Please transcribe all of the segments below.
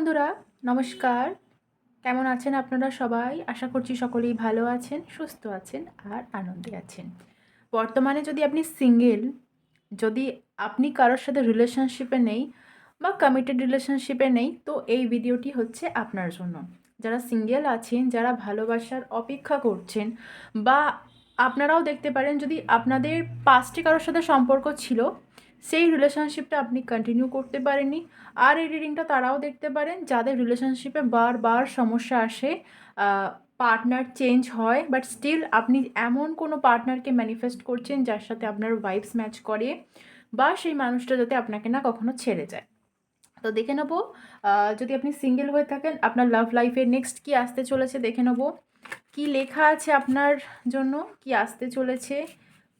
বন্ধুরা, নমস্কার। কেমন আছেন আপনারা সবাই? আশা করছি সকলেই ভালো আছেন, সুস্থ আছেন আর আনন্দে আছেন। বর্তমানে যদি আপনি সিঙ্গেল যদি আপনি কারোর সাথে রিলেশনশিপে নেই বা কমিটেড রিলেশনশিপে নেই, তো এই ভিডিওটি হচ্ছে আপনার জন্য। যারা সিঙ্গেল আছেন, যারা ভালোবাসার অপেক্ষা করছেন বা আপনারাও দেখতে পারেন যদি আপনাদের পাঁচটি কারোর সাথে সম্পর্ক ছিল সেই রিলেশনশিপটা আপনি কন্টিনিউ করতে পারেননি। আর এই রিডিংটা তারাও দেখতে পারেন, যাদের রিলেশনশিপে বারবার সমস্যা আসে পার্টনার চেঞ্জ হয় বাট স্টিল আপনি এমন কোনো পার্টনারকে ম্যানিফেস্ট করছেন যার সাথে আপনার ভাইবস ম্যাচ করে, বা সেই মানুষটা যাতে আপনাকে না কখনো ছেড়ে যায়। তো দেখে নেব যদি আপনি সিঙ্গেল হয়ে থাকেন, আপনার লাভ লাইফে নেক্সট কি আসতে চলেছে দেখে নেব। কি লেখা আছে আপনার জন্য? কি আসতে চলেছে?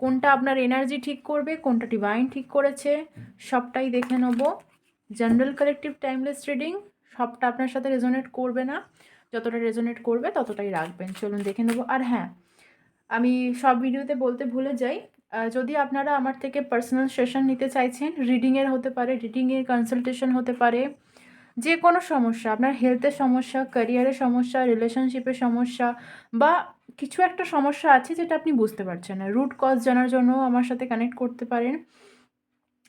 কোনটা আপনার এনার্জি ঠিক করবে, কোনটা ডিভাইন ঠিক করেছে, সবটাই দেখে নেব। জেনারেল কালেকটিভ টাইমলেস রিডিং সবটা আপনার সাথে রেজোনেট করবে না। যতটা রেজোনেট করবে, ততটাই রাখবেন। চলুন দেখে নেব। আর হ্যাঁ আমি সব ভিডিওতে বলতে ভুলে যাই। যদি আপনারা আমার থেকে পার্সোনাল সেশন নিতে চাইছেন রিডিংয়ের হতে পারে রিডিংয়ের কনসালটেশন হতে পারে যে কোনো সমস্যা, আপনার হেলথের সমস্যা ক্যারিয়ারের সমস্যা রিলেশনশিপের সমস্যা বা কিছু একটা সমস্যা আছে যেটা আপনি বুঝতে পারছেন না। রুট কজ জানার জন্য আমার সাথে কানেক্ট করতে পারেন।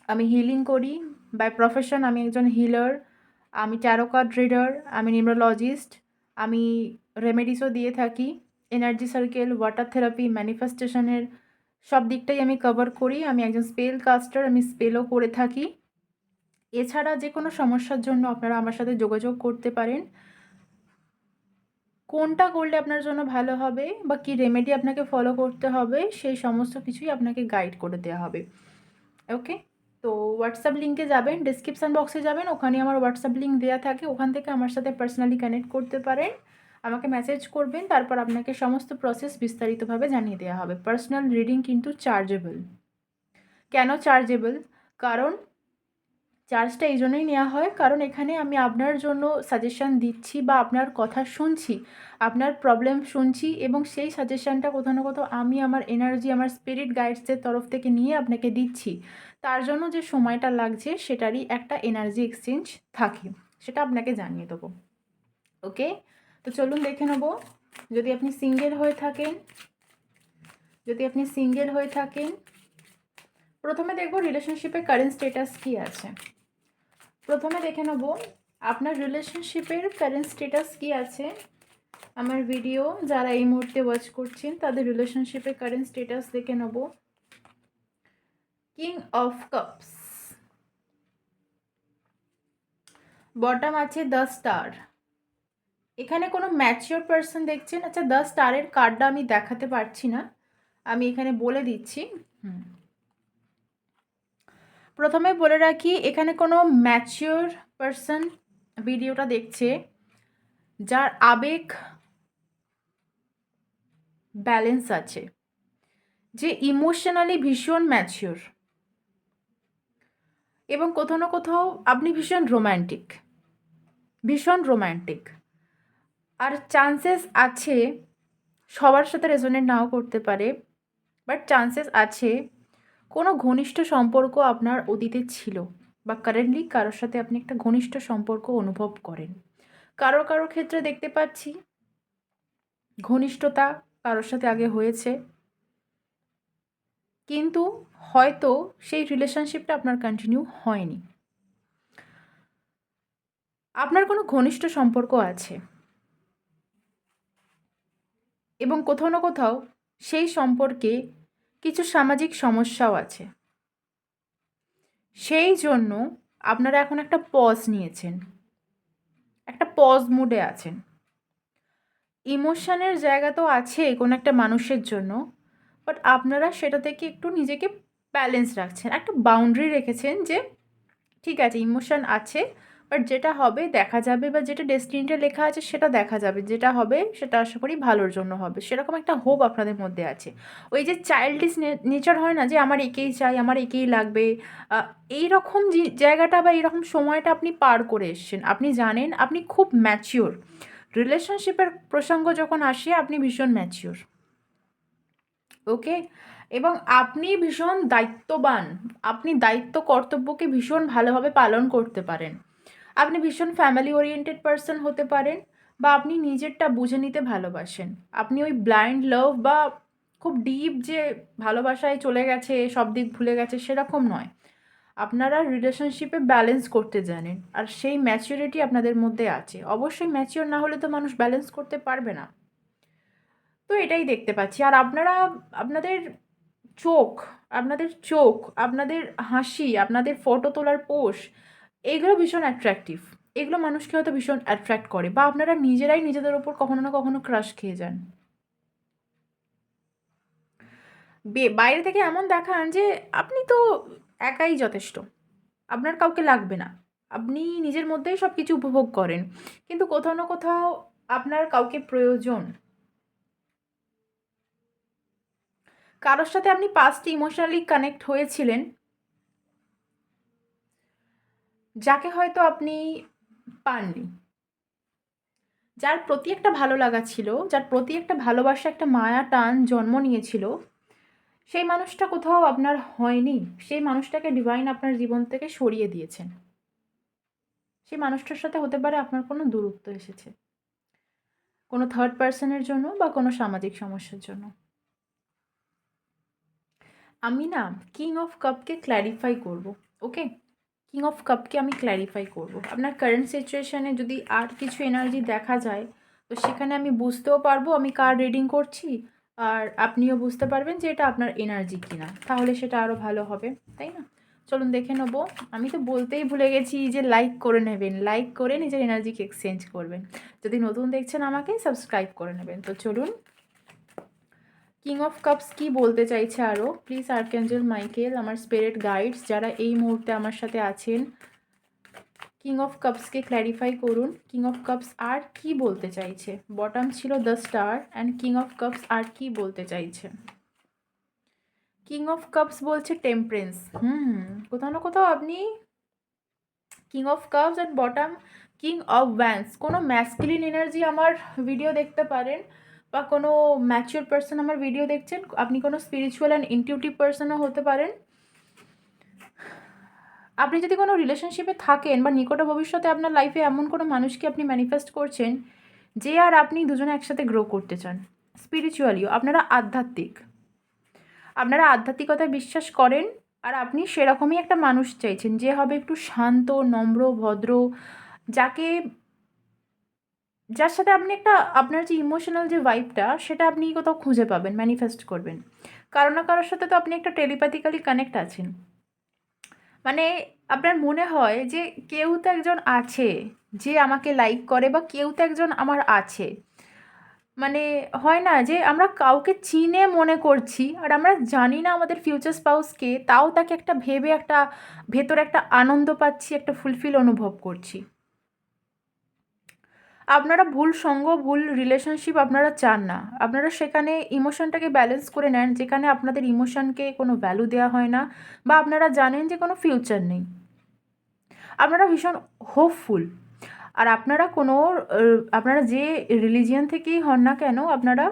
আমি হিলিং করি। বাই প্রফেশন আমি একজন হিলার আমি ট্যারো কার্ড রিডার আমি নিউরোলজিস্ট আমি রেমেডিসও দিয়ে থাকি। এনার্জি সার্কেল ওয়াটার থেরাপি ম্যানিফেস্টেশনের সব দিকটাই আমি কভার করি। আমি একজন স্পেল কাস্টার আমি স্পেলও করে থাকি। এছাড়া যে কোনো সমস্যার জন্য আপনারা আমার সাথে যোগাযোগ করতে পারেন। কোনটা করলে আপনার জন্য ভালো হবে বা কী রেমেডি আপনাকে ফলো করতে হবে, সেই সমস্ত কিছুই আপনাকে গাইড করে দেওয়া হবে। ওকে তো হোয়াটসঅ্যাপ লিঙ্কে যাবেন ডিসক্রিপশান বক্সে যাবেন, ওখানে আমার হোয়াটসঅ্যাপ লিঙ্ক দেওয়া থাকে, ওখান থেকে আমার সাথে পার্সোনালি কানেক্ট করতে পারেন। আমাকে মেসেজ করবেন, তারপর আপনাকে সমস্ত প্রসেস বিস্তারিতভাবে জানিয়ে দেওয়া হবে। পার্সোনাল রিডিং কিন্তু চার্জেবল কেন চার্জেবল কারণ চার্জটা এই জন্যই নেওয়া হয়, কারণ এখানে আমি আপনার জন্য সাজেশান দিচ্ছি বা আপনার কথা শুনছি, আপনার প্রবলেম শুনছি এবং সেই সাজেশানটা কোথাও না কোথাও আমি আমার এনার্জি আমার স্পিরিট গাইডসের তরফ থেকে নিয়ে আপনাকে দিচ্ছি। তার জন্য যে সময়টা লাগছে সেটারই একটা এনার্জি এক্সচেঞ্জ থাকে, সেটা আপনাকে জানিয়ে দেবো। ওকে তো চলুন দেখে নেব, যদি আপনি সিঙ্গেল হয়ে থাকেন, যদি আপনি সিঙ্গেল হয়ে থাকেন প্রথমে দেখব রিলেশনশিপের কারেন্ট স্টেটাস কী আছে। প্রথমে দেখে নেব আপনার রিলেশনশিপের কারেন্ট স্টেটাস কী আছে। আমার ভিডিও যারা এই মুহূর্তে ওয়াচ করছেন, তাদের রিলেশনশিপের কারেন্ট স্টেটাস দেখে নেব। কিং অফ কাপস বটম আছে দ্য স্টার এখানে কোনো ম্যাচিওর পার্সন দেখছেন? আচ্ছা দ্য স্টারের কার্ডটা আমি দেখাতে পারছি না। আমি এখানে বলে দিচ্ছি। হুম। প্রথমে বলে রাখি, এখানে কোনো ম্যাচিওর পার্সন ভিডিওটা দেখছে যার আবেগ ব্যালেন্স আছে, যে ইমোশনালি ভীষণ ম্যাচিওর এবং কোথাও না কোথাও আপনি ভীষণ রোম্যান্টিক ভীষণ রোম্যান্টিক আর চান্সেস আছে সবার সাথে রেজনেট নাও করতে পারে বাট চান্সেস আছে কোনো ঘনিষ্ঠ সম্পর্ক আপনার অতীতে ছিল বা কারেন্টলি কারোর সাথে আপনি একটা ঘনিষ্ঠ সম্পর্ক অনুভব করেন? কারও কারও ক্ষেত্রে দেখতে পাচ্ছি ঘনিষ্ঠতা কারোর সাথে আগে হয়েছে। কিন্তু হয়তো সেই রিলেশনশিপটা আপনার কন্টিনিউ হয়নি। আপনার কোনো ঘনিষ্ঠ সম্পর্ক আছে? এবং কোথাও না কোথাও সেই সম্পর্কে কিছু সামাজিক সমস্যাও আছে। সেই জন্য আপনারা এখন একটা পজ নিয়েছেন। একটা পজ মুডে আছেন। ইমোশনের জায়গা তো আছে কোনো একটা মানুষের জন্য বাট আপনারা সেটা থেকে একটু নিজেকে ব্যালেন্স রাখছেন। একটা বাউন্ডারি রেখেছেন যে, ঠিক আছে ইমোশন আছে বাট যেটা হবে, দেখা যাবে বা যেটা ডেস্টিনিটা লেখা আছে, সেটা দেখা যাবে। যেটা হবে, সেটা আশা করি ভালোর জন্য হবে। সেরকম একটা হোপ আপনাদের মধ্যে আছে। ওই যে চাইল্ডিস নেচার হয় না যে, আমার একেই চাই, আমার একেই লাগবে। এই রকম জায়গাটা বা এইরকম সময়টা আপনি পার করে এসছেন। আপনি জানেন, আপনি খুব ম্যাচিওর রিলেশনশিপের প্রসঙ্গ যখন আসে, আপনি ভীষণ ম্যাচিওর ওকে এবং আপনি ভীষণ দায়িত্ববান। আপনি দায়িত্ব কর্তব্যকে ভীষণ ভালোভাবে পালন করতে পারেন। আপনি ভীষণ ফ্যামিলি ওরিয়েন্টেড পার্সন হতে পারেন বা আপনি নিজেরটা বুঝে নিতে ভালোবাসেন। আপনি ওই ব্লাইন্ড লাভ বা খুব ডিপ যে ভালোবাসায় চলে গেছে, সব দিক ভুলে গেছে সেরকম নয়। আপনারা রিলেশনশিপে ব্যালেন্স করতে জানেন আর সেই ম্যাচিউরিটি আপনাদের মধ্যে আছে। অবশ্যই ম্যাচিওর না হলে তো মানুষ ব্যালেন্স করতে পারবে না। তো এটাই দেখতে পাচ্ছি। আর আপনারা, আপনাদের চোখ আপনাদের চোখ, আপনাদের হাসি, আপনাদের ফটো তোলার পোষ এগুলো ভীষণ অ্যাট্রাকটিভ এগুলো মানুষকে হয়তো ভীষণ অ্যাট্রাক্ট করে বা আপনারা নিজেরাই নিজেদের ওপর কখনো না কখনো ক্রাশ খেয়ে যান। বাইরে থেকে এমন দেখান যে আপনি তো একাই যথেষ্ট। আপনার কাউকে লাগবে না। আপনি নিজের মধ্যেই সব কিছু উপভোগ করেন। কিন্তু কোথাও না কোথাও আপনার কাউকে প্রয়োজন। কারোর সাথে আপনি পাস্ট ইমোশনালি কানেক্ট হয়েছিলেন যাকে হয়তো আপনি পাননি। যার প্রতি একটা ভালো লাগা ছিল, যার প্রতি একটা ভালোবাসা, একটা মায়া, টান জন্ম নিয়েছিল, সেই মানুষটা কোথাও আপনার হয়নি। সেই মানুষটাকে ডিভাইন আপনার জীবন থেকে সরিয়ে দিয়েছেন। সেই মানুষটার সাথে হতে পারে আপনার কোনো দূরত্ব এসেছে। কোনো থার্ড পার্সনের জন্য বা কোনো সামাজিক সমস্যার জন্য। আমি না কিং অফ কাপকে ক্ল্যারিফাই করব ওকে কিং অফ কাপকে আমি ক্ল্যারিফাই করব। আপনার কারেন্ট সিচুয়েশানে যদি আর কিছু এনার্জি দেখা যায়, তো সেখানে আমি বুঝতেও পারব আমি কার রিডিং করছি, আর আপনিও বুঝতে পারবেন যে এটা আপনার এনার্জি কিনা। তাহলে সেটা আরও ভালো হবে, তাই না? চলুন দেখে নেব। আমি তো বলতেই ভুলে গেছি যে লাইক করে নেবেন লাইক করে নিজের এনার্জিকে এক্সচেঞ্জ করবেন। যদি নতুন দেখছেন আমাকে সাবস্ক্রাইব করে নেবেন। তো চলুন কিং অফ কাপস কি বলতে চাইছে আরও প্লিজ আর্কেঞ্জেল মাইকেল আমার স্পিরিট গাইডস যারা এই মুহূর্তে আমার সাথে আছেন কিং অফ কাপসকে ক্ল্যারিফাই করুন। কিং অফ কাপস আর কি বলতে চাইছে? বটম ছিল the star and king of cups আর কি বলতে চাইছে? কিং অফ কাপস বলছে টেম্পারেন্স হুম, কোথাও না কোথাও আপনি king of cups and bottom king of wands কোনো ম্যাসকুলিন এনার্জি আমার ভিডিও দেখতে পারেন। বা কোনো ম্যাচিওর পার্সন আমার ভিডিও দেখছেন, আপনি কোনো স্পিরিচুয়াল অ্যান্ড ইনটিউটিভ পার্সনও হতে পারেন। আপনি যদি কোনো রিলেশনশিপে থাকেন বা নিকট ভবিষ্যতে আপনার লাইফে এমন কোনো মানুষকে আপনি ম্যানিফেস্ট করছেন, যে আর আপনি দুজনে একসাথে গ্রো করতে চান স্পিরিচুয়ালিও আপনারা আধ্যাত্মিক। আপনারা আধ্যাত্মিকতায় বিশ্বাস করেন, আর আপনি সেরকমই একটা মানুষ চাইছেন, যে হবে একটু শান্ত, নম্র, ভদ্র, যাকে যার সাথে আপনি একটা, আপনার যে ইমোশনাল যে ভাইবটা সেটা আপনি কোথাও খুঁজে পাবেন ম্যানিফেস্ট করবেন। কারও না কারোর সাথে তো আপনি একটা টেলিপ্যাথিক্যালি কানেক্ট আছেন। মানে আপনার মনে হয় যে কেউ তো একজন আছে যে আমাকে লাইক করে বা কেউ তো একজন আমার আছে। মানে হয় না যে আমরা কাউকে চিনে মনে করছি আর আমরা জানি না আমাদের ফিউচার স্পাউসকে তাও তাকে একটা ভেবে একটা, ভেতরে একটা আনন্দ পাচ্ছি, একটা ফুলফিল অনুভব করছি। আপনারা ভুল সঙ্গ, ভুল রিলেশনশিপ আপনারা চান না। আপনারা সেখানে ইমোশনটাকে ব্যালেন্স করে নেন, যেখানে আপনাদের ইমোশনকে কোনো ভ্যালু দেওয়া হয় না বা আপনারা জানেন যে কোনো ফিউচার নেই। আপনারা ভীষণ হোপফুল আর আপনারা কোনো আপনারা যে রিলিজিয়ান থেকেই হন না কেন, আপনারা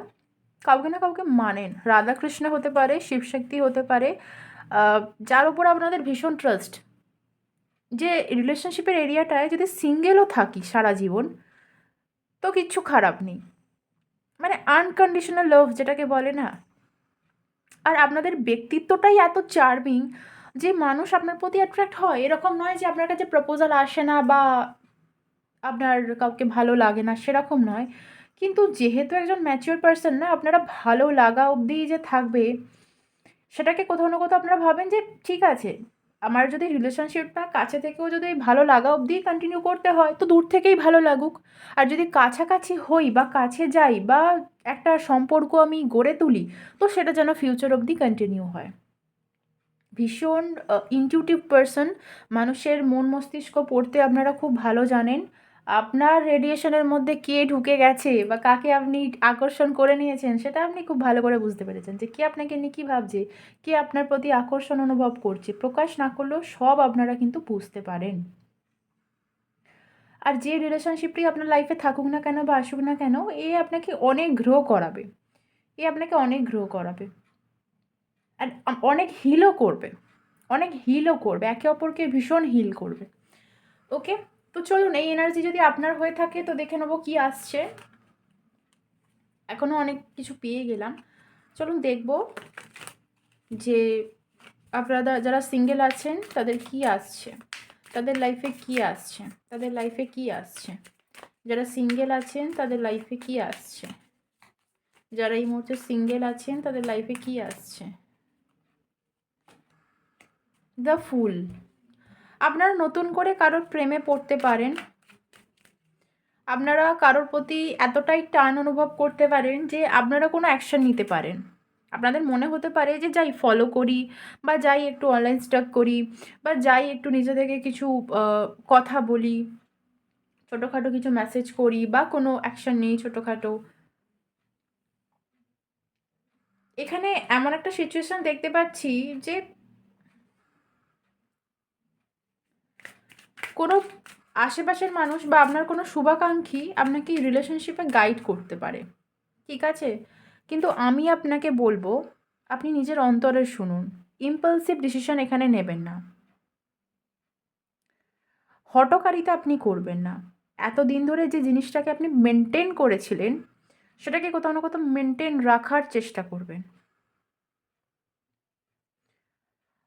কাউকে না কাউকে মানেন। রাধাকৃষ্ণ হতে পারে, শিবশক্তি হতে পারে যার উপর আপনাদের ভীষণ ট্রাস্ট যে রিলেশনশিপের এরিয়াটায় যদি সিঙ্গেলও থাকি সারা জীবন তো কিচ্ছু খারাপ নেই। মানে আনকন্ডিশনাল লাভ যেটাকে বলে না। আর আপনাদের ব্যক্তিত্বটাই এত চার্মিং যে মানুষ আপনার প্রতি অ্যাট্রাক্ট হয়। এরকম নয় যে আপনার কাছে প্রপোজাল আসে না বা আপনার কাউকে ভালো লাগে না, সেরকম নয়। কিন্তু যেহেতু একজন ম্যাচিওর পার্সন না, আপনারা ভালো লাগা অবধি যে থাকবে, সেটাকে কোথাও না কোথাও আপনারা ভাবেন যে ঠিক আছে আমার যদি রিলেশনশিপটা কাছে থেকেও যদি ভালো লাগা অবধি কন্টিনিউ করতে হয়, তো দূর থেকেই ভালো লাগুক। আর যদি কাছাকাছি হই বা কাছে যাই বা একটা সম্পর্ক আমি গড়ে তুলি, তো সেটা যেন ফিউচার অবধি কন্টিনিউ হয়। ভীষণ ইনটিউটিভ পার্সন মানুষের মন মস্তিষ্ক পড়তে আপনারা খুব ভালো জানেন। আপনার রেডিয়েশনের মধ্যে কে ঢুকে গেছে বা কাকে আপনি আকর্ষণ করে নিয়েছেন, সেটা আপনি খুব ভালো করে বুঝতে পেরেছেন যে কে আপনাকে নিয়ে কী ভাবছে, কে আপনার প্রতি আকর্ষণ অনুভব করছে। প্রকাশ না করলেও সব আপনারা কিন্তু বুঝতে পারেন। আর যে রিলেশনশিপটি আপনার লাইফে থাকুক না কেন বা আসুক না কেন, এ আপনাকে অনেক গ্রো করাবে। এ আপনাকে অনেক গ্রো করাবে। আর অনেক হিলও করবে। অনেক হিলও করবে। একে অপরকে ভীষণ হিল করবে। ওকে তো চলুন, এই এনার্জি যদি আপনার হয়ে থাকে, তো দেখে নেব কি আসছে। এখনও অনেক কিছু পেয়ে গেলাম। চলুন দেখব যে আপনারা যারা সিঙ্গেল আছেন, তাদের কি আসছে? তাদের লাইফে কি আসছে? তাদের লাইফে কি আসছে? যারা সিঙ্গেল আছেন, তাদের লাইফে কি আসছে? যারা এই মুহূর্তে সিঙ্গেল আছেন, তাদের লাইফে কি আসছে? দ্য ফুল আপনারা নতুন করে কারোর প্রেমে পড়তে পারেন। আপনারা কারোর প্রতি এতটাই টান অনুভব করতে পারেন যে আপনারা কোনো অ্যাকশন নিতে পারেন। আপনাদের মনে হতে পারে যে যাই ফলো করি বা যাই একটু অনলাইন স্টক করি বা যাই একটু নিজে থেকে কিছু কথা বলি, ছোটোখাটো কিছু মেসেজ করি বা কোনো অ্যাকশন নিই ছোটোখাটো। এখানে এমন একটা সিচুয়েশান দেখতে পাচ্ছি যে কোনো আশেপাশের মানুষ বা আপনার কোনো শুভাকাঙ্ক্ষী আপনাকে রিলেশনশিপে গাইড করতে পারে। ঠিক আছে? কিন্তু আমি আপনাকে বলব, আপনি নিজের অন্তরের শুনুন। ইম্পালসিভ ডিসিশন এখানে নেবেন না। হটকারিতা আপনি করবেন না। এতদিন ধরে যে জিনিসটাকে আপনি মেনটেন করেছিলেন, সেটাকে কোথাও না কোথাও মেনটেন রাখার চেষ্টা করবেন।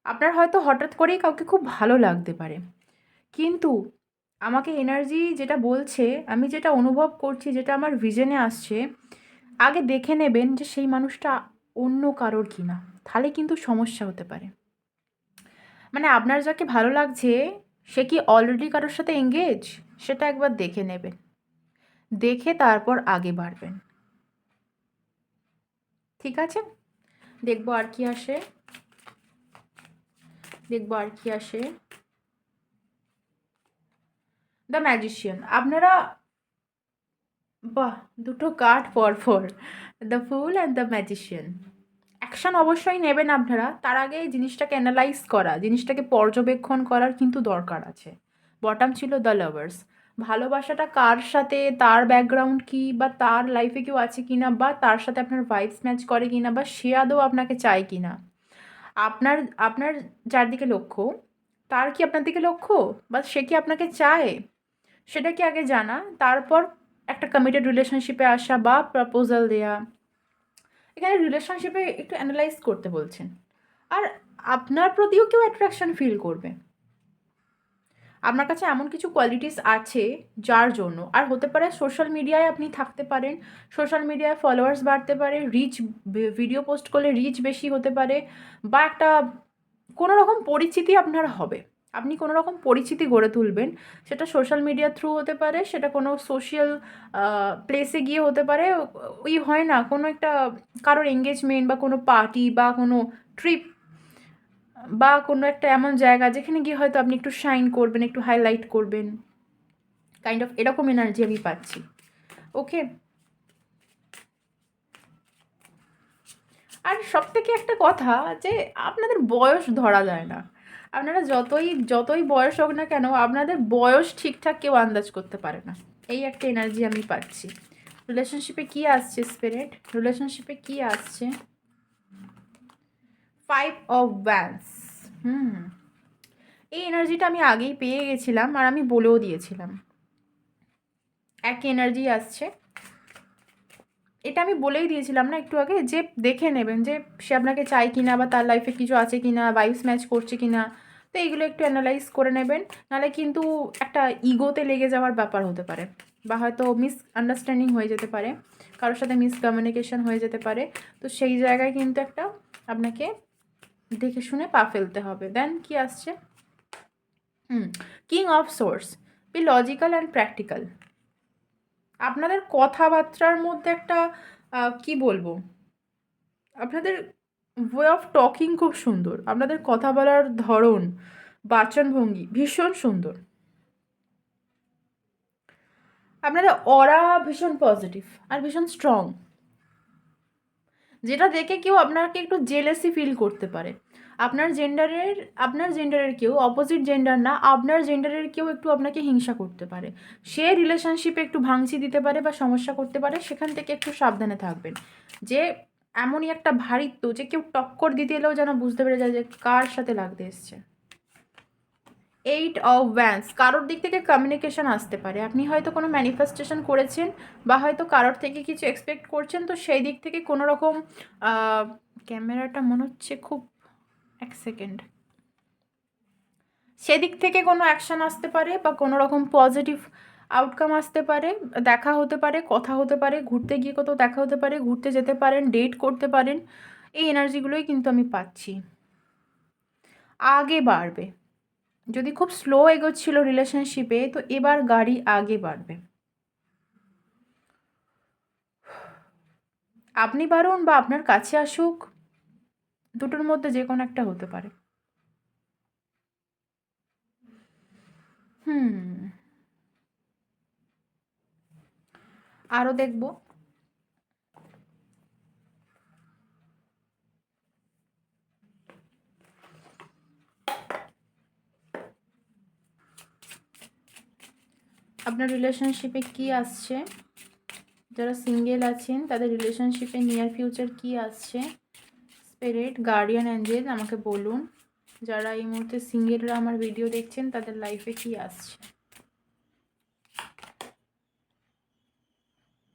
আপনার হয়তো হঠাৎ করেই কাউকে খুব ভালো লাগতে পারে। কিন্তু আমাকে এনার্জি যেটা বলছে, আমি যেটা অনুভব করছি, যেটা আমার ভিজনে আসছে, আগে দেখে নেবেন যে সেই মানুষটা অন্য কারোর কি না তাহলে কিন্তু সমস্যা হতে পারে। মানে আপনার যাকে ভালো লাগছে, সে কি অলরেডি কারোর সাথে এঙ্গেজ সেটা একবার দেখে নেবেন। দেখে তারপর আগে বাড়বেন। ঠিক আছে? দেখব আর কি আসে। দেখব আর কি আসে। দ্য ম্যাজিশিয়ান আপনারা, বাহ, দুটো কার্ড পর the fool and the magician action অবশ্যই নেবেন আপনারা। তার আগে জিনিসটাকে অ্যানালাইজ করা, জিনিসটাকে পর্যবেক্ষণ করার কিন্তু দরকার আছে। বটাম ছিল দ্য লাভার্স ভালোবাসাটা কার সাথে, তার ব্যাকগ্রাউন্ড কি, বা তার লাইফে কেউ আছে কি না বা তার সাথে আপনার ভাইবস ম্যাচ করে কি না বা সে আদৌ আপনাকে চায় কি না আপনার আপনার যার দিকে লক্ষ্য, তার কি আপনার দিকে লক্ষ্য, বা সে কি আপনাকে চায়? সেটা কি আগে জানা? তারপর একটা কমিটেড রিলেশনশিপে আসা বা প্রপোজাল দেয়া। এখানে রিলেশনশিপে একটু অ্যানালাইজ করতে বলছেন। আর আপনার প্রতিও কেউ অ্যাট্রাকশন ফিল করবে। আপনার কাছে এমন কিছু কোয়ালিটিস আছে যার জন্য। আর হতে পারে সোশ্যাল মিডিয়ায় আপনি থাকতে পারেন। সোশ্যাল মিডিয়ায় ফলোয়ার্স বাড়তে পারে রিচ ভিডিও পোস্ট করলে রিচ বেশি হতে পারে বা একটা কোনো রকম পরিচিতি আপনার হবে। আপনি কোনো রকম পরিচিতি গড়ে তুলবেন। সেটা সোশ্যাল মিডিয়ার থ্রু হতে পারে, সেটা কোনো সোশ্যাল প্লেসে গিয়ে হতে পারে। ওই হয় না, কোনো একটা কারোর এঙ্গেজমেন্ট বা কোনো পার্টি বা কোনো ট্রিপ বা কোনো একটা এমন জায়গা যেখানে গিয়ে হয়তো আপনি একটু শাইন করবেন, একটু হাইলাইট করবেন। কাইন্ড অফ এরকম এনার্জি আমি পাচ্ছি। ওকে আর সব থেকে একটা কথা যে আপনাদের বয়স ধরা যায় না। আপনারা যতই যতই বয়স হোক না কেন, আপনাদের বয়স ঠিকঠাক কেউ আন্দাজ করতে পারে না। এই একটা এনার্জি আমি পাচ্ছি। রিলেশনশিপে কি আসছে স্পিরিট রিলেশনশিপে কি আসছে? ফাইভ অফ ব্যান্স হুম। এই এনার্জিটা আমি আগেই পেয়ে গেছিলাম আর আমি বলেও দিয়েছিলাম। এক এনার্জি আসছে। এটা আমি বলেই দিয়েছিলাম না একটু আগে যে দেখে নেবেন যে সে আপনাকে চায় কিনা বা তার লাইফে কিছু আছে কিনা ভাইবস ম্যাচ করছে কিনা। তো এইগুলো একটু অ্যানালাইজ করে নেবেন। নাহলে কিন্তু একটা ইগোতে লেগে যাওয়ার ব্যাপার হতে পারে বা হয়তো মিস আন্ডারস্ট্যান্ডিং হয়ে যেতে পারে, কারোর সাথে মিসকমিউনিকেশন হয়ে যেতে পারে। তো সেই জায়গায় কিন্তু একটা আপনাকে দেখে শুনে পা ফেলতে হবে। দেন কি আসছে? হুম king of swords be logical and practical আপনাদের কথাবার্তার মধ্যে একটা কি বলব? আপনাদের ওয়ে অফ টকিং খুব সুন্দর। আপনাদের কথা বলার ধরন, বাচনভঙ্গি ভীষণ সুন্দর। আপনাদের অরা ভীষণ পজিটিভ আর ভীষণ স্ট্রং যেটা দেখে কেউ আপনাকে একটু জেলেসি ফিল করতে পারে। আপনার জেন্ডারের আপনার জেন্ডারের কেউ অপোজিট জেন্ডার না, আপনার জেন্ডারের কেউ একটু আপনাকে হিংসা করতে পারে। সে রিলেশনশিপে একটু ভাঙচি দিতে পারে বা সমস্যা করতে পারে, সেখান থেকে একটু সাবধানে থাকবেন। যে এমনই একটা ভারিত্ব যে কেউ টক্কর দিতে এলেও যেন বুঝতে পেরে যায় যে কার সাথে লাগতে এসছে। এইট অফ ভ্যান্স কারোর দিক থেকে কমিউনিকেশন আসতে পারে। আপনি হয়তো কোনো ম্যানিফেস্টেশন করেছেন বা হয়তো কারোর থেকে কিছু এক্সপেক্ট করছেন, তো সেই দিক থেকে কোনো রকম ক্যামেরাটা মনে হচ্ছে খুব এক সেকেন্ড সেদিক থেকে কোনো অ্যাকশান আসতে পারে বা কোনো রকম পজিটিভ আউটকাম আসতে পারে, দেখা হতে পারে, কথা হতে পারে, ঘুরতে গিয়ে কোথাও দেখা হতে পারে, ঘুরতে যেতে পারেন ডেট করতে পারেন, এই এনার্জিগুলোই কিন্তু আমি পাচ্ছি। আগে বাড়বে। যদি খুব স্লো এগোচ্ছিল রিলেশনশিপে তো এবার গাড়ি আগে বাড়বে। আপনি বাড়ুন বা আপনার কাছে আসুক, দুটোর মধ্যে যে কোনো একটা হতে পারে। হুম। আরও দেখব। আপনার রিলেশনশিপে কি আসছে? যারা সিঙ্গেল আছেন, তাদের রিলেশনশিপে নিয়ার ফিউচার কি আসছে? স্পিরিট গার্ডিয়ান অ্যাঞ্জেল আমাকে বলুন। যারা এই মুহূর্তে সিঙ্গেলরা আমার ভিডিও দেখছেন, তাদের লাইফে কি আসছে?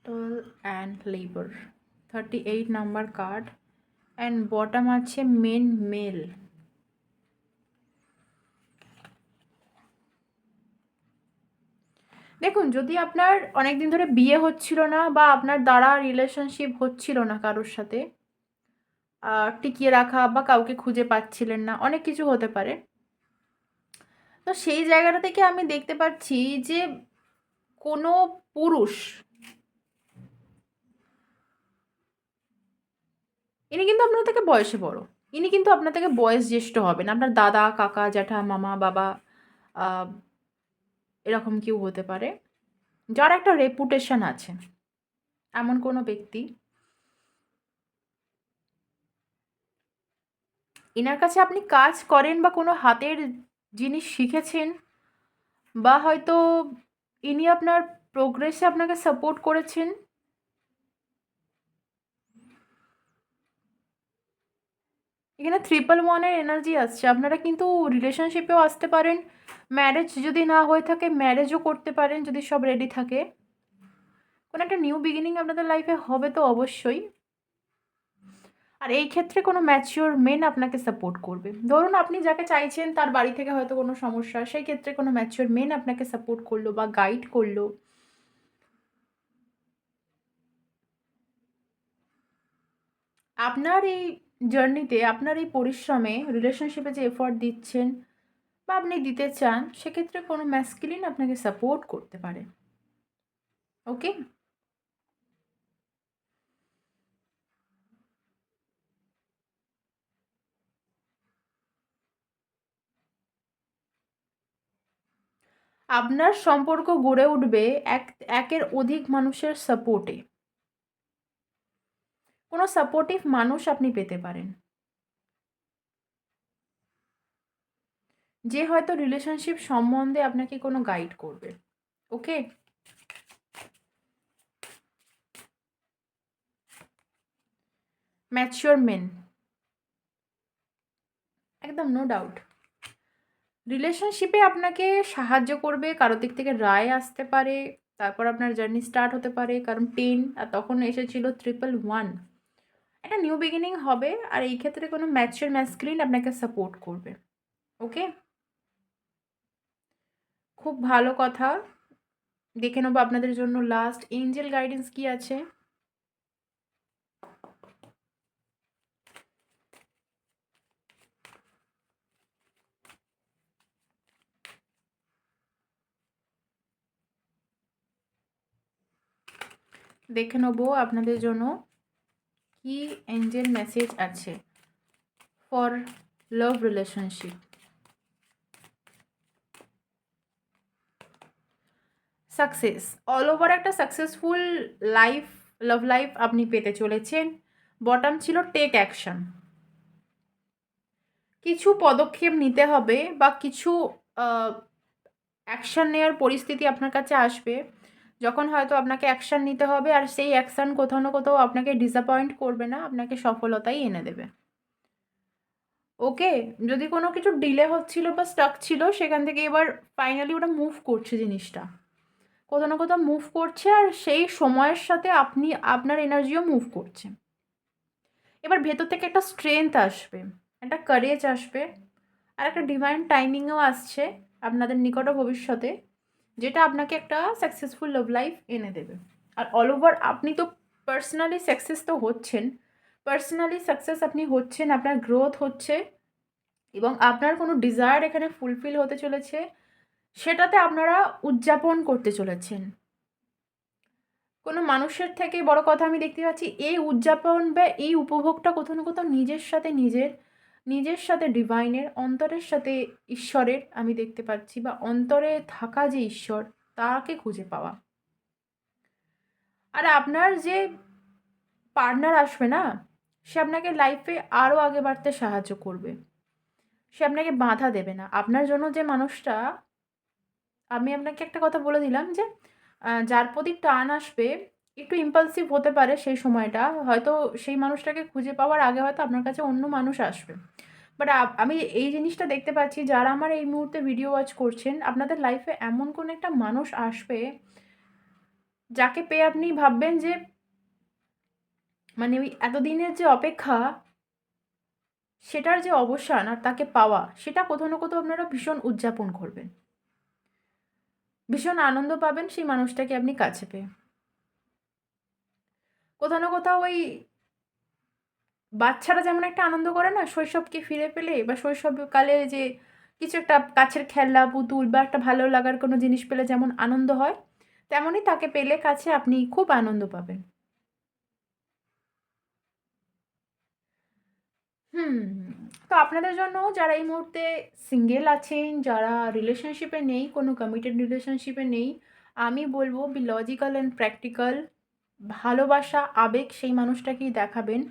Toil and labour thirty eight number card and bottom আছে মেন মেল দেখুন, যদি আপনার অনেক দিন ধরে বিয়ে হচ্ছিল না বা আপনার দ্বারা রিলেশনশিপ হচ্ছিল না কারোর সাথে টিকিয়ে রাখা বা কাউকে খুঁজে পাচ্ছিলেন না, অনেক কিছু হতে পারে। তো সেই জায়গাটা থেকে আমি দেখতে পাচ্ছি যে কোনো পুরুষ ইনি কিন্তু আপনার থেকে বয়সে বড়। ইনি কিন্তু আপনার থেকে বয়স জ্যেষ্ঠ হবেন। আপনার দাদা, কাকা, জ্যাঠা, মামা, বাবা এরকম কেউ হতে পারে। যার একটা রেপুটেশন আছে। এমন কোনো ব্যক্তি এনার কাছে আপনি কাজ করেন বা কোনো হাতের জিনিস শিখেছেন বা হয়তো ইনি আপনার প্রোগ্রেসে আপনাকে সাপোর্ট করেছেন এখানে ট্রিপল ওয়ানের এনার্জি আসছে। আপনারা কিন্তু রিলেশনশিপেও আসতে পারেন। ম্যারেজ যদি না হয়ে থাকে ম্যারেজও করতে পারেন যদি সব রেডি থাকে। কোনো একটা নিউ বিগিনিং আপনাদের লাইফে হবে তো অবশ্যই। আর এই ক্ষেত্রে কোনো ম্যাচিওর মেন আপনাকে সাপোর্ট করবে। ধরুন আপনি যাকে চাইছেন, তার বাড়ি থেকে হয়তো কোনো সমস্যা, সেই ক্ষেত্রে কোনো ম্যাচিওর মেন আপনাকে সাপোর্ট করল বা গাইড করল। আপনার এই জার্নিতে আপনার এই পরিশ্রমে রিলেশনশিপে যে এফোর্ট দিচ্ছেন বা আপনি দিতে চান, সেক্ষেত্রে কোনো ম্যাসকিলিন আপনাকে সাপোর্ট করতে পারে। ওকে আপনার সম্পর্ক গড়ে উঠবে এক, একের অধিক মানুষের সাপোর্টে কোনো সাপোর্টিভ মানুষ আপনি পেতে পারেন। যে হয়তো রিলেশনশিপ সম্বন্ধে আপনাকে কোনো গাইড করবে ওকে ম্যাচিওর মেন একদম নো ডাউট রিলেশনশিপে আপনাকে সাহায্য করবে কারও দিক থেকে রায় আসতে পারে, তারপর আপনার জার্নি স্টার্ট হতে পারে, কারণ টেন আর তখন এসেছিল ট্রিপল ওয়ান একটা নিউ বিগিনিং হবে, আর এই ক্ষেত্রে কোনো ম্যাচের ম্যাসক্রিন আপনাকে সাপোর্ট করবে ওকে খুব ভালো কথা। দেখে নেব আপনাদের জন্য লাস্ট এঞ্জেল গাইডেন্স কি আছে। দেখে নেব আপনাদের জন্য কি এঞ্জেল মেসেজ আছে for love relationship success all over একটা সাকসেসফুল লাইফ লাভ লাইফ আপনি পেতে চলেছেন। বটম ছিল টেক অ্যাকশন কিছু পদক্ষেপ নিতে হবে বা কিছু অ্যাকশন নেওয়ার পরিস্থিতি আপনার কাছে আসবে। যখন হয়তো আপনাকে অ্যাকশান নিতে হবে আর সেই অ্যাকশান কোথাও না কোথাও আপনাকে ডিসঅ্যাপয়েন্ট করবে না, আপনাকে সফলতাই এনে দেবে। ওকে যদি কোনো কিছু ডিলে হচ্ছিল বা স্টাক ছিল, সেখান থেকে এবার ফাইনালি ওটা মুভ করছে জিনিসটা। কোথাও না কোথাও মুভ করছে আর সেই সময়ের সাথে আপনি, আপনার এনার্জিও মুভ করছে। এবার ভেতর থেকে একটা স্ট্রেংথ আসবে, একটা কারেজ আসবে, আর একটা ডিভাইন টাইমিংও আসছে আপনাদের নিকট ভবিষ্যতে। যেটা আপনাকে একটা সাকসেসফুল লাভ লাইফ এনে দেবে। আর অল ওভার আপনি তো পার্সোনালি সাকসেস তো হচ্ছেন। পার্সোনালি সাকসেস আপনি হচ্ছেন, আপনার গ্রোথ হচ্ছে এবং আপনার কোনো ডিজায়ার এখানে ফুলফিল হতে চলেছে, সেটাতে আপনারা উদযাপন করতে চলেছেন। কোনো মানুষের থেকে বড় কথা আমি দেখতে পাচ্ছি, এই উদযাপন বা এই উপভোগটা কোথাও না কোথাও নিজের সাথে নিজের নিজের সাথে ডিভাইনের অন্তরের সাথে ঈশ্বরের আমি দেখতে পাচ্ছি বা অন্তরে থাকা যে ঈশ্বর, তাকে খুঁজে পাওয়া। আর আপনার যে পার্টনার আসবে না, সে আপনাকে লাইফে আরও আগে বাড়তে সাহায্য করবে। সে আপনাকে বাধা দেবে না। আপনার জন্য যে মানুষটা, আমি আপনাকে একটা কথা বলে দিলাম যে যার প্রতি টান আসবে একটু ইম্পালসিভ হতে পারে সেই সময়টা। হয়তো সেই মানুষটাকে খুঁজে পাওয়ার আগে হয়তো আপনার কাছে অন্য মানুষ আসবে। বাট আমি এই জিনিসটা দেখতে পাচ্ছি, যারা আমার এই মুহূর্তে ভিডিও ওয়াচ করছেন, আপনাদের লাইফে এমন কোনো একটা মানুষ আসবে, যাকে পেয়ে আপনি ভাববেন যে মানে ওই এতদিনের যে অপেক্ষা, সেটার যে অবসান আর তাকে পাওয়া, সেটা কোথাও না কোথাও আপনারা ভীষণ উদযাপন করবেন। ভীষণ আনন্দ পাবেন সেই মানুষটাকে আপনি কাছে পেয়ে। কোথাও না কোথাও ওই বাচ্চারা যেমন একটা আনন্দ করে না, শৈশবকে ফিরে পেলে বা শৈশবকালে যে কিছু একটা কাছের খেলনা, পুতুল বা একটা ভালো লাগার কোনো জিনিস পেলে যেমন আনন্দ হয়, তেমনই তাকে পেলে কাছে আপনি খুব আনন্দ পাবেন। হুম, তো আপনাদের জন্য যারা এই মুহূর্তে সিঙ্গেল আছেন, যারা রিলেশনশিপে নেই, কোনো কমিটেড রিলেশনশিপে নেই, আমি বলব বি লজিক্যাল অ্যান্ড প্র্যাকটিক্যাল ভালোবাসা, আবেগ সেই মানুষটাকেই দেখাবেন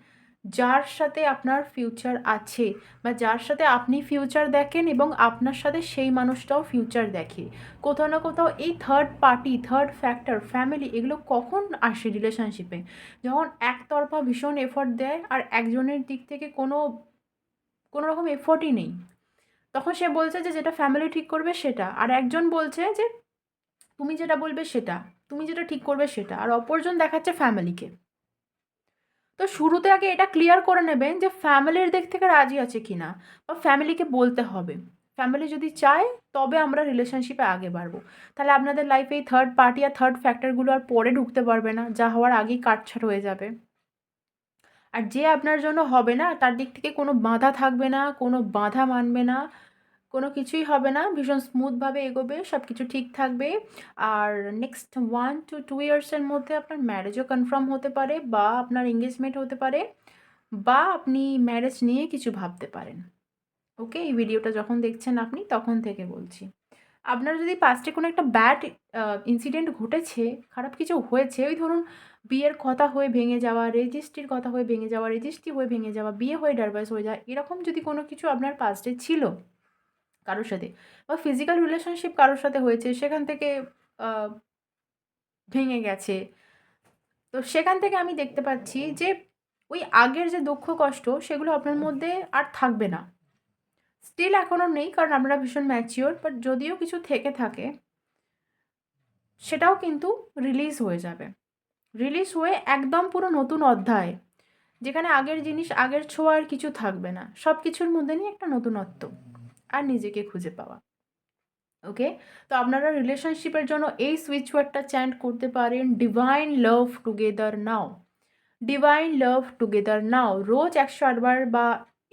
যার সাথে আপনার ফিউচার আছে বা যার সাথে আপনি ফিউচার দেখেন এবং আপনার সাথে সেই মানুষটাও ফিউচার দেখে। কোথাও না কোথাও এই third party third factor family এগুলো কখন আসে রিলেশনশিপে যখন একতরফা ভীষণ এফর্ট দেয় আর একজনের দিক থেকে কোনো কোনো রকম এফর্টই নেই। তখন সে বলছে যে যেটা ফ্যামিলি ঠিক করবে সেটা। আর একজন বলছে যে, তুমি যেটা বলবে সেটা। তুমি যেটা ঠিক করবে সেটা। আর অপরজন দেখাচ্ছে ফ্যামিলিকে তো শুরুতে আগে এটা ক্লিয়ার করে নেবেন যে ফ্যামিলির দিক থেকে রাজি আছে কি না, বা ফ্যামিলিকে বলতে হবে। ফ্যামিলি যদি চায়, তবে আমরা রিলেশনশিপে আগে বাড়বো। তাহলে আপনাদের লাইফে এই থার্ড পার্টি আর থার্ড ফ্যাক্টরগুলো আর পরে ঢুকতে পারবে না, যা হওয়ার আগেই কাটছাট হয়ে যাবে। আর যে আপনার জন্য হবে না, তার দিক থেকে কোনো বাধা থাকবে না, কোনো বাধা মানবে না কোনো কিছুই হবে না, ভীষণ স্মুথভাবে এগোবে সব কিছু ঠিক থাকবে। আর নেক্সট ওয়ান টু টু ইয়ার্সের মধ্যে আপনার ম্যারেজও কনফার্ম হতে পারে বা আপনার এঙ্গেজমেন্ট হতে পারে বা আপনি ম্যারেজ নিয়ে কিছু ভাবতে পারেন। ওকে এই ভিডিওটা যখন দেখছেন আপনি, তখন থেকে বলছি। আপনার যদি পাস্টে কোনো একটা ব্যাড ইনসিডেন্ট ঘটেছে, খারাপ কিছু হয়েছে, ওই ধরুন বিয়ের কথা হয়ে ভেঙে যাওয়া রেজিস্ট্রির কথা হয়ে ভেঙে যাওয়া রেজিস্ট্রি হয়ে ভেঙে যাওয়া, বিয়ে হয়ে ডারভাইস হয়ে যাওয়া, এরকম যদি কোনো কিছু আপনার পাস্টে ছিল কারোর সাথে বা ফিজিক্যাল রিলেশনশিপ কারোর সাথে হয়েছে, সেখান থেকে ভেঙে গেছে। তো সেখান থেকে আমি দেখতে পাচ্ছি যে, ওই আগের যে দুঃখ, কষ্ট, সেগুলো আপনার মধ্যে আর থাকবে না। স্টিল এখনও নেই, কারণ আমরা ভীষণ ম্যাচিওর বাট যদিও কিছু থেকে থাকে, সেটাও কিন্তু রিলিজ হয়ে যাবে। রিলিজ হয়ে একদম পুরো নতুন অধ্যায়, যেখানে আগের জিনিস, আগের ছোঁয়ার কিছু থাকবে না। সব কিছুর মধ্যে নিয়ে একটা নতুনত্ব। আর নিজেকে খুঁজে পাওয়া। ওকে তো আপনারা রিলেশনশিপের জন্য এই সুইচ ওয়ার্ডটা চ্যান্ট করতে পারেন divine love together now divine love together now রোজ একশো আটবার বা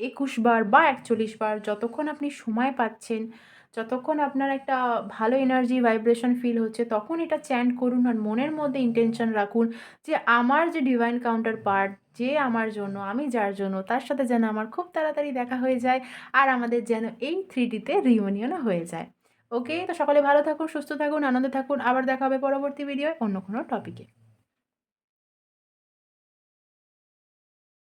একুশ বার বা একচল্লিশ বার যতক্ষণ আপনি সময় পাচ্ছেন, যতক্ষণ আপনার একটা ভালো এনার্জি ভাইব্রেশন ফিল হচ্ছে, তখন এটা চ্যান্ট করুন আর মনের মধ্যে ইন্টেনশন রাখুন যে আমার যে ডিভাইন কাউন্টার পার্ট যে আমার জন্য, আমি যার জন্য, তার সাথে যেন আমার খুব তাড়াতাড়ি দেখা হয়ে যায় আর আমাদের যেন এই থ্রি ডিতে রিউনিয়নও হয়ে যায়। ওকে তো সকলে ভালো থাকুন, সুস্থ থাকুন, আনন্দে থাকুন। আবার দেখা হবে পরবর্তী ভিডিওয় অন্য কোনো টপিকে